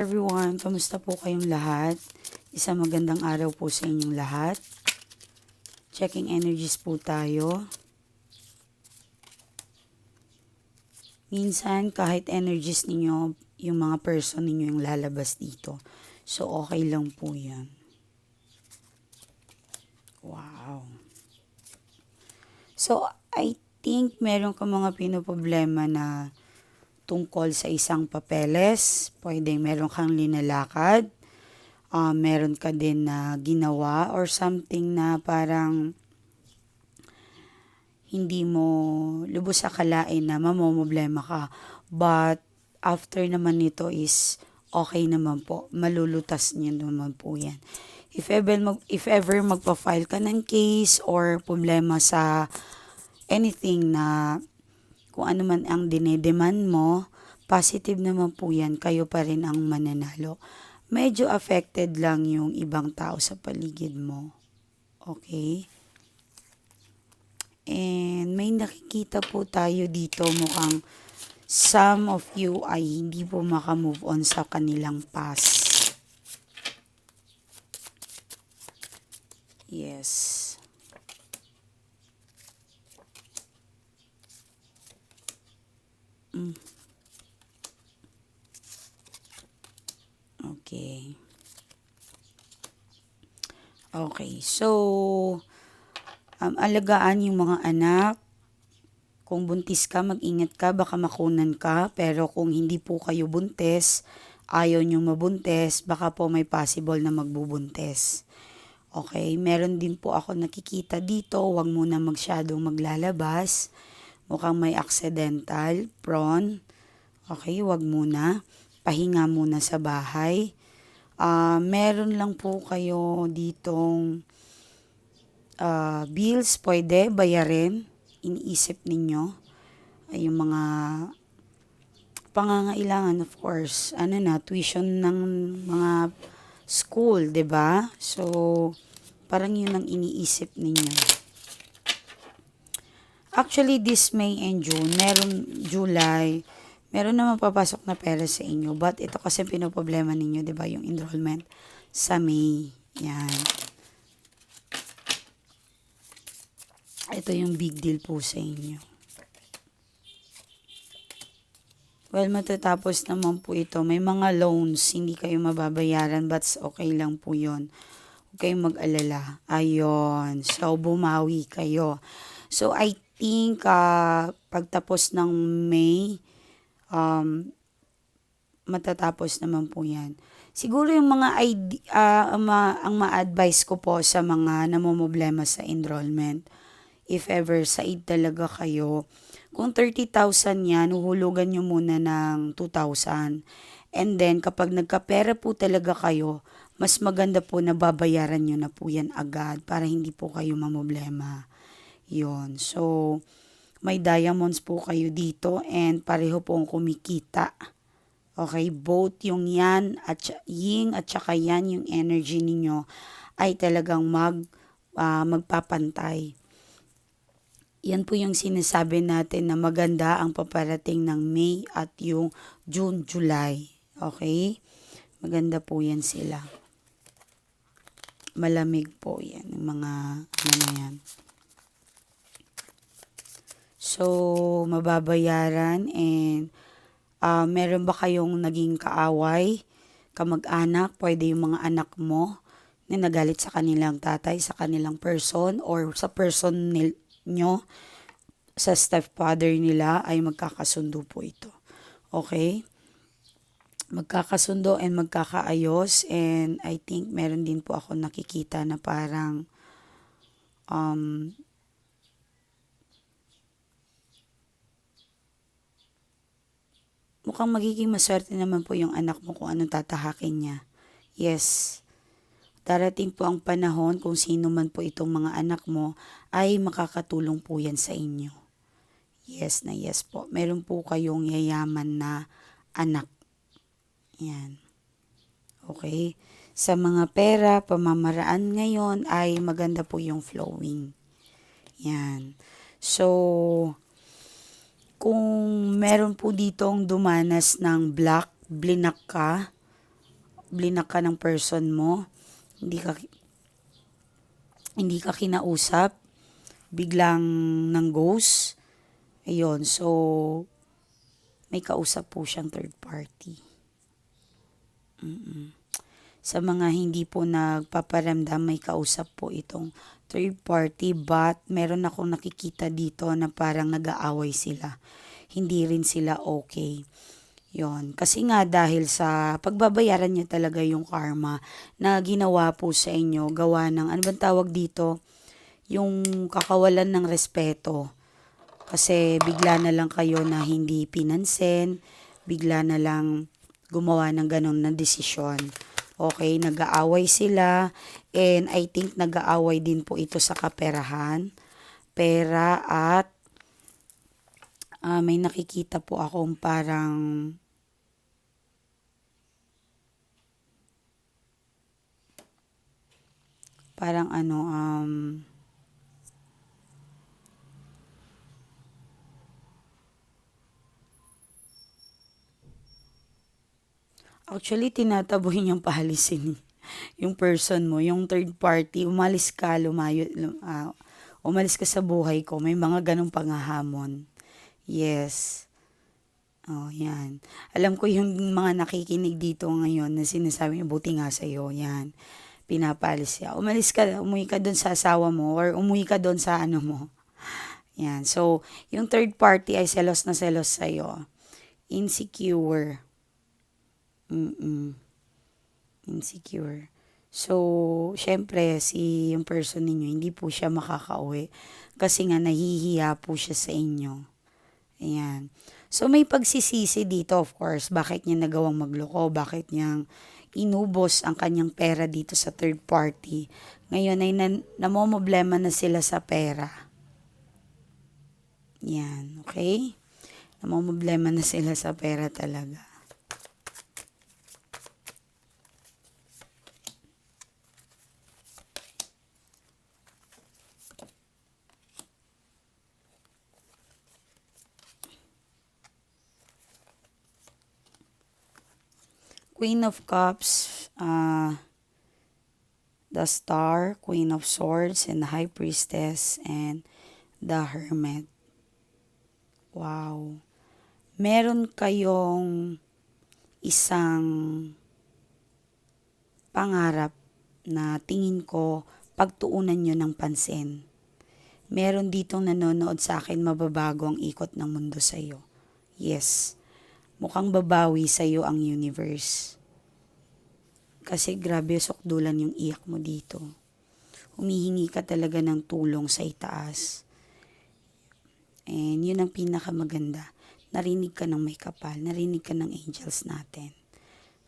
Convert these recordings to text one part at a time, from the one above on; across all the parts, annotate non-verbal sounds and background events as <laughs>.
Everyone, kamusta po kayong lahat? Isang magandang araw po sa inyong lahat. Checking energies po tayo. Minsan, kahit energies ninyo, yung mga person ninyo yung lalabas dito. So, okay lang po yan. Wow. So, I think meron ka mga pinoproblema na tungkol sa isang papeles. Pwede meron kang linalakad. ah meron ka din na ginawa or something na parang hindi mo lubos akalain na mamomblema ka. But after naman nito is okay naman po. Malulutas niyo naman po yan. If ever, mag, if ever magpa-file ka ng case or problema sa anything na kung ano man ang dinedemand mo, positive naman po yan, kayo pa rin ang mananalo. Medyo affected lang yung ibang tao sa paligid mo. Okay? And may nakikita po tayo dito mukhang some of you ay hindi po makamove on sa kanilang past. Yes. Mm. Okay. Okay. So, um, alagaan yung mga anak. Kung buntis ka, mag-ingat ka, baka makunan ka. Pero kung hindi po kayo buntis, ayaw nyo mabuntis, baka po may possible na magbubuntis. Okay, meron din po ako nakikita dito, huwag muna magsyadong maglalabas. Mukhang may accidental, prone. Okay, wag muna. Pahinga muna sa bahay. Ah, meron lang po kayo ditong ah, bills, pwede bayarin. Iniisip ninyo. Ay, yung mga pangangailangan, of course. Ano na, tuition ng mga school, 'di ba? So, parang yun ang iniisip ninyo. Actually, this May and June, meron July, meron naman papasok na pera sa inyo. But ito kasi pinoproblema ninyo, di ba, yung enrollment sa May. Yan. Ito yung big deal po sa inyo. Well, matatapos naman po ito. May mga loans, hindi kayo mababayaran, but okay lang po yon Huwag kayong mag-alala. Ayon. So, bumawi kayo. So, I think, uh, pagtapos ng May, um, matatapos naman po yan. Siguro yung mga ide- ah, ang, ma- ang ma-advise ko po sa mga namomblema sa enrollment, if ever said talaga kayo, kung 30,000 yan, uhulugan nyo muna ng 2,000. And then, kapag nagkapera po talaga kayo, mas maganda po na babayaran nyo na po yan agad para hindi po kayo mamoblema. Yon. So, may diamonds po kayo dito and pareho pong kumikita. Okay, both yung yan at ying at saka yan yung energy ninyo ay talagang mag ah, magpapantay. Yan po yung sinasabi natin na maganda ang paparating ng May at yung June, July. Okay? Maganda po yan sila. Malamig po yan, yung mga ano yan. So, mababayaran and ah, meron ba kayong naging kaaway, kamag-anak, pwede yung mga anak mo na nagalit sa kanilang tatay, sa kanilang person, or sa person nyo, sa stepfather nila, ay magkakasundo po ito. Okay? Magkakasundo and magkakaayos and I think meron din po ako nakikita na parang um, mukhang magiging maswerte naman po yung anak mo kung anong tatahakin niya. Yes. Darating po ang panahon kung sino man po itong mga anak mo ay makakatulong po yan sa inyo. Yes na yes po. Meron po kayong yayaman na anak. Yan. Okay? Sa mga pera, pamamaraan ngayon ay maganda po yung flowing. Yan. So, kung meron po ditong dumanas ng black, blinak ka, blinak ka ng person mo, hindi ka hindi ka kinausap, biglang nang ghost. Ayun, so may kausap po siyang third party. Mm-mm. Sa mga hindi po nagpaparamdam, may kausap po itong third party but meron akong nakikita dito na parang nag-aaway sila. Hindi rin sila okay. Yon. Kasi nga dahil sa pagbabayaran niyo talaga yung karma na ginawa po sa inyo, gawa ng, ano bang tawag dito? Yung kakawalan ng respeto. Kasi bigla na lang kayo na hindi pinansin, bigla na lang gumawa ng ganun na desisyon. Okay, nag-aaway sila. And I think nag-aaway din po ito sa kaperahan, pera at ah, may nakikita po akong parang parang ano um Actually, tinataboy niyang pahalisin yung person mo, yung third party, umalis ka, lumayo, lum, ah, umalis ka sa buhay ko, may mga ganong pangahamon. Yes. Oh, yan. Alam ko yung mga nakikinig dito ngayon na sinasabi niya, buti nga sa'yo, yan. Pinapalis siya. Umalis ka, umuwi ka doon sa asawa mo or umuwi ka doon sa ano mo. Yan. So, yung third party ay selos na selos sa'yo. Insecure. Mm-mm. Insecure. So, syempre, si yung person ninyo, hindi po siya makakauwi. Kasi nga, nahihiya po siya sa inyo. Ayan. So, may pagsisisi dito, of course. Bakit niya nagawang magloko? Bakit niyang inubos ang kanyang pera dito sa third party? Ngayon ay nan- namomoblema na sila sa pera. Yan, okay? Namomoblema na sila sa pera talaga. Queen of Cups, uh, the Star, Queen of Swords, and the High Priestess, and the Hermit. Wow. Meron kayong isang pangarap na tingin ko pagtuunan nyo ng pansin. Meron ditong nanonood sa akin mababago ang ikot ng mundo sa iyo. Yes mukhang babawi sa iyo ang universe. Kasi grabe sukdulan yung iyak mo dito. Humihingi ka talaga ng tulong sa itaas. And yun ang pinakamaganda. Narinig ka ng may kapal, narinig ka ng angels natin.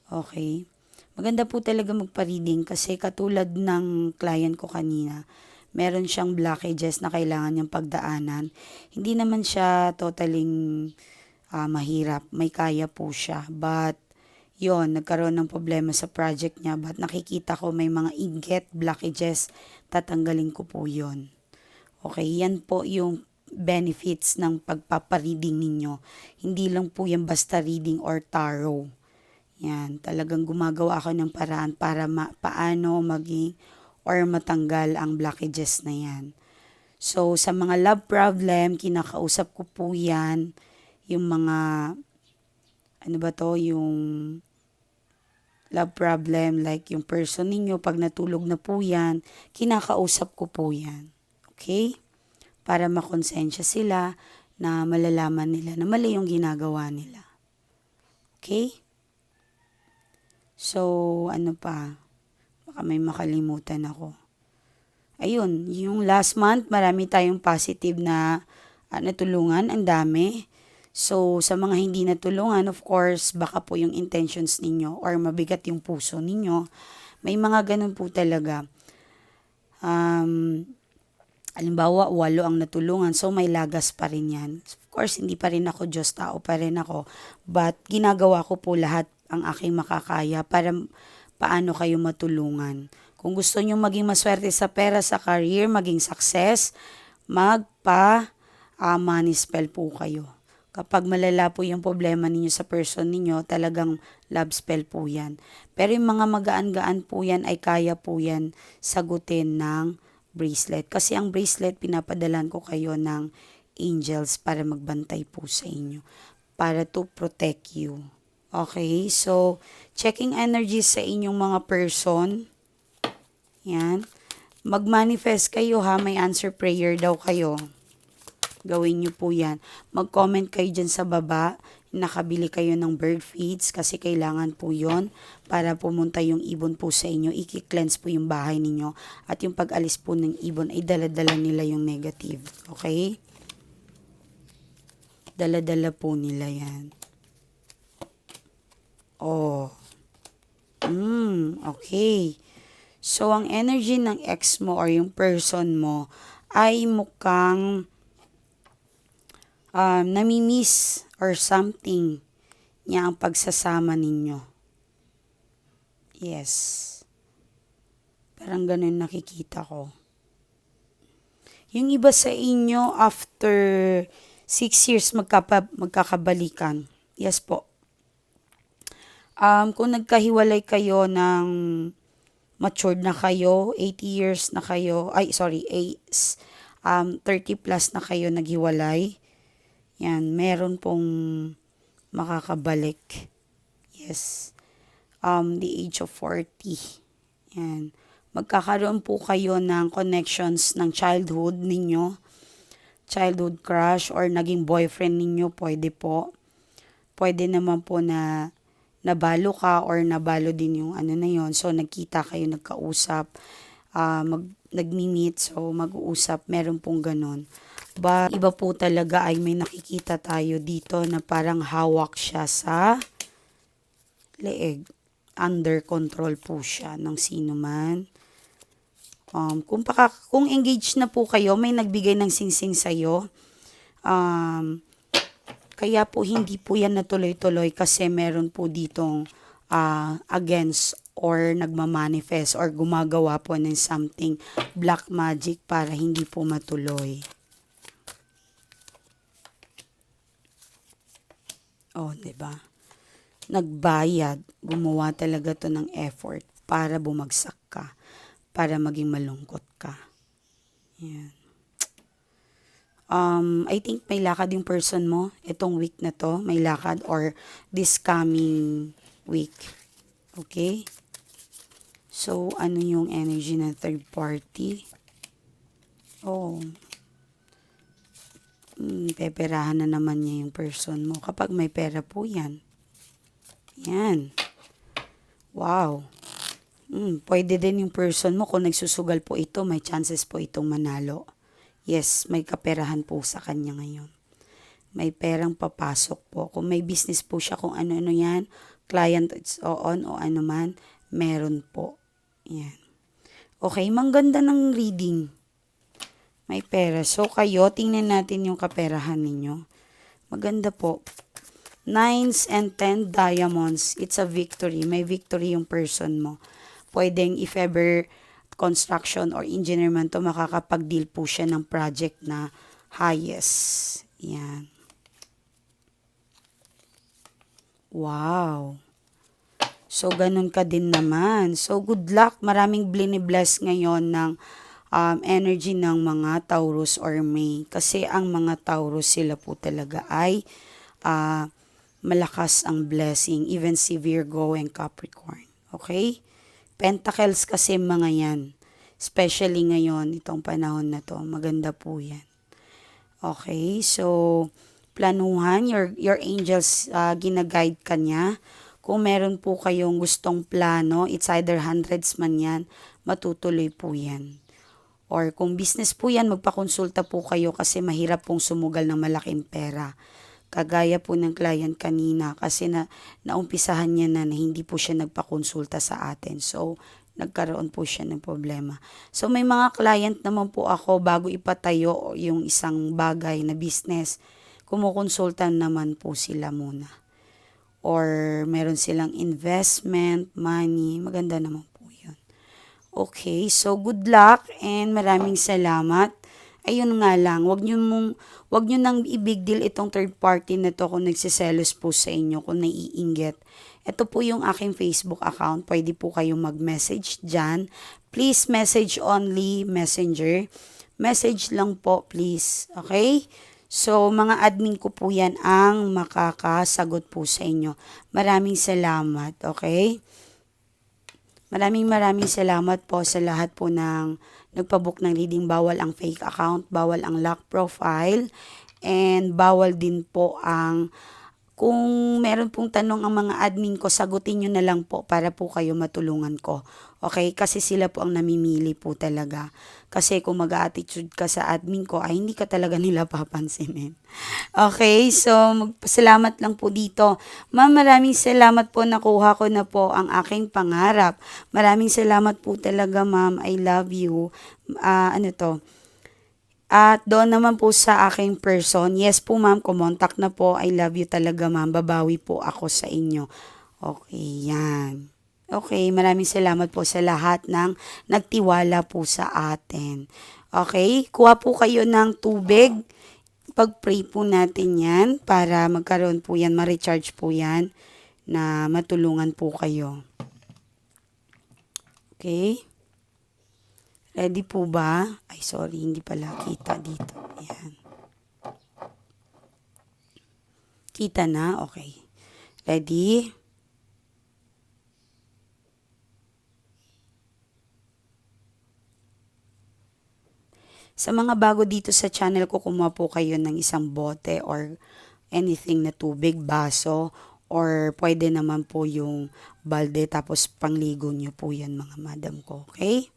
Okay? Maganda po talaga magpa-reading kasi katulad ng client ko kanina, meron siyang blockages na kailangan niyang pagdaanan. Hindi naman siya totaling uh, mahirap. May kaya po siya. But, yon nagkaroon ng problema sa project niya. But nakikita ko may mga inget, blockages, tatanggalin ko po yon Okay, yan po yung benefits ng pagpapareading ninyo. Hindi lang po yan basta reading or tarot. Yan, talagang gumagawa ako ng paraan para ma- paano maging or matanggal ang blockages na yan. So, sa mga love problem, kinakausap ko po yan yung mga, ano ba to, yung love problem, like yung person ninyo, pag natulog na po yan, kinakausap ko po yan. Okay? Para makonsensya sila na malalaman nila na mali yung ginagawa nila. Okay? So, ano pa? Baka may makalimutan ako. Ayun, yung last month, marami tayong positive na uh, natulungan. Ang dami. So, sa mga hindi natulungan, of course, baka po yung intentions ninyo or mabigat yung puso ninyo. May mga ganun po talaga. Um, alimbawa, walo ang natulungan, so may lagas pa rin yan. Of course, hindi pa rin ako Diyos, tao pa rin ako. But, ginagawa ko po lahat ang aking makakaya para paano kayo matulungan. Kung gusto nyo maging maswerte sa pera, sa career, maging success, magpa uh, money spell po kayo Kapag malala po yung problema ninyo sa person ninyo, talagang love spell po yan. Pero yung mga magaan-gaan po yan ay kaya po yan sagutin ng bracelet. Kasi ang bracelet, pinapadalan ko kayo ng angels para magbantay po sa inyo. Para to protect you. Okay? So, checking energies sa inyong mga person. Yan. Mag-manifest kayo ha. May answer prayer daw kayo. Gawin nyo po yan. Mag-comment kayo dyan sa baba. Nakabili kayo ng bird feeds kasi kailangan po yon para pumunta yung ibon po sa inyo. Iki-cleanse po yung bahay ninyo. At yung pag-alis po ng ibon ay daladala nila yung negative. Okay? Daladala po nila yan. Oh. Mm, okay. So, ang energy ng ex mo or yung person mo ay mukhang um, namimiss or something niya ang pagsasama ninyo. Yes. Parang ganun nakikita ko. Yung iba sa inyo, after six years magkapa, magkakabalikan. Yes po. Um, kung nagkahiwalay kayo ng matured na kayo, 80 years na kayo, ay sorry, eight, um, 30 plus na kayo naghiwalay, yan, meron pong makakabalik. Yes. Um, the age of 40. Yan. Magkakaroon po kayo ng connections ng childhood ninyo. Childhood crush or naging boyfriend ninyo, pwede po. Pwede naman po na nabalo ka or nabalo din yung ano na yon So, nagkita kayo, nagkausap, uh, mag, nagmi-meet, so mag-uusap, meron pong ganon. But iba po talaga ay may nakikita tayo dito na parang hawak siya sa leeg. Under control po siya ng sino man. Um, kung, paka, kung engaged na po kayo, may nagbigay ng singsing sa'yo. Um, kaya po hindi po yan natuloy-tuloy kasi meron po ditong uh, against or nagmamanifest or gumagawa po ng something black magic para hindi po matuloy. Oh, 'di ba? Nagbayad, gumawa talaga 'to ng effort para bumagsak ka, para maging malungkot ka. Yan. Um, I think may lakad yung person mo itong week na to, may lakad or this coming week. Okay? So, ano yung energy ng third party? Oh, mm, peperahan na naman niya yung person mo. Kapag may pera po yan. Yan. Wow. Mm, pwede din yung person mo kung nagsusugal po ito, may chances po itong manalo. Yes, may kaperahan po sa kanya ngayon. May perang papasok po. Kung may business po siya, kung ano-ano yan, client it's on o ano man, meron po. Yan. Okay, mangganda ng reading. May pera. So, kayo, tingnan natin yung kaperahan ninyo. Maganda po. Nines and ten diamonds. It's a victory. May victory yung person mo. Pwedeng if ever construction or engineer man to, makakapag-deal po siya ng project na highest. Yan. Wow. So, ganun ka din naman. So, good luck. Maraming bless ngayon ng um, energy ng mga Taurus or May. Kasi ang mga Taurus sila po talaga ay uh, malakas ang blessing. Even si Virgo and Capricorn. Okay? Pentacles kasi mga yan. Especially ngayon, itong panahon na to. Maganda po yan. Okay? So, planuhan. Your, your angels uh, ginaguide ka kung meron po kayong gustong plano, it's either hundreds man yan, matutuloy po yan. Or kung business po yan, magpakonsulta po kayo kasi mahirap pong sumugal ng malaking pera. Kagaya po ng client kanina kasi na, naumpisahan niya na, na hindi po siya nagpakonsulta sa atin. So, nagkaroon po siya ng problema. So, may mga client naman po ako bago ipatayo yung isang bagay na business, kumukonsulta naman po sila muna or meron silang investment, money, maganda naman. Okay, so good luck and maraming salamat. ayun nga lang, wag nyo mong, wag nyo nang i-big deal itong third party na to kung nagsiselos po sa inyo, kung naiinggit. Ito po yung aking Facebook account. Pwede po kayong mag-message dyan. Please message only messenger. Message lang po please. Okay? So, mga admin ko po yan ang makakasagot po sa inyo. Maraming salamat. Okay? Maraming maraming salamat po sa lahat po ng nagpabook ng reading. Bawal ang fake account, bawal ang lock profile, and bawal din po ang kung meron pong tanong ang mga admin ko, sagutin nyo na lang po para po kayo matulungan ko. Okay? Kasi sila po ang namimili po talaga. Kasi kung mag-attitude ka sa admin ko, ay hindi ka talaga <laughs> nila papansinin. Okay? So, magpasalamat lang po dito. Ma'am, maraming salamat po. Nakuha ko na po ang aking pangarap. Maraming salamat po talaga, ma'am. I love you. Ah, ano to? At doon naman po sa aking person, yes po ma'am, kumontak na po. I love you talaga ma'am. Babawi po ako sa inyo. Okay, yan. Okay, maraming salamat po sa lahat ng nagtiwala po sa atin. Okay, kuha po kayo ng tubig. Pag-pray po natin yan para magkaroon po yan, ma-recharge po yan na matulungan po kayo. Okay? Ready po ba? Ay, sorry, hindi pala kita dito. Ayan. Kita na? Okay. Ready? Sa mga bago dito sa channel ko, kumuha po kayo ng isang bote or anything na tubig, baso, or pwede naman po yung balde tapos pangligo nyo po yan mga madam ko. Okay?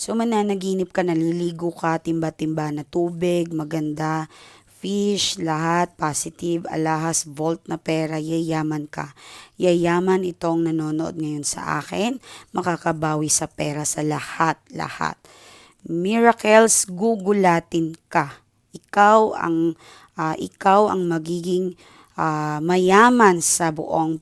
So, mananaginip ka, naliligo ka, timba-timba na tubig, maganda, fish, lahat, positive, alahas, volt na pera, yayaman ka. Yayaman itong nanonood ngayon sa akin, makakabawi sa pera sa lahat, lahat. Miracles, gugulatin ka. Ikaw ang, ah, ikaw ang magiging ah, mayaman sa buong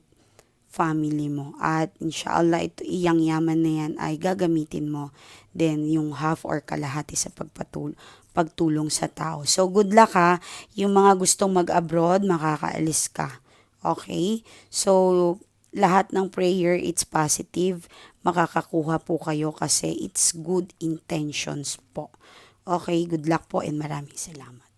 family mo. At inshallah, ito, iyang yaman na yan ay gagamitin mo then yung half or kalahati sa pagpatul pagtulong sa tao. So, good luck ha. Yung mga gustong mag-abroad, makakaalis ka. Okay? So, lahat ng prayer, it's positive. Makakakuha po kayo kasi it's good intentions po. Okay, good luck po and maraming salamat.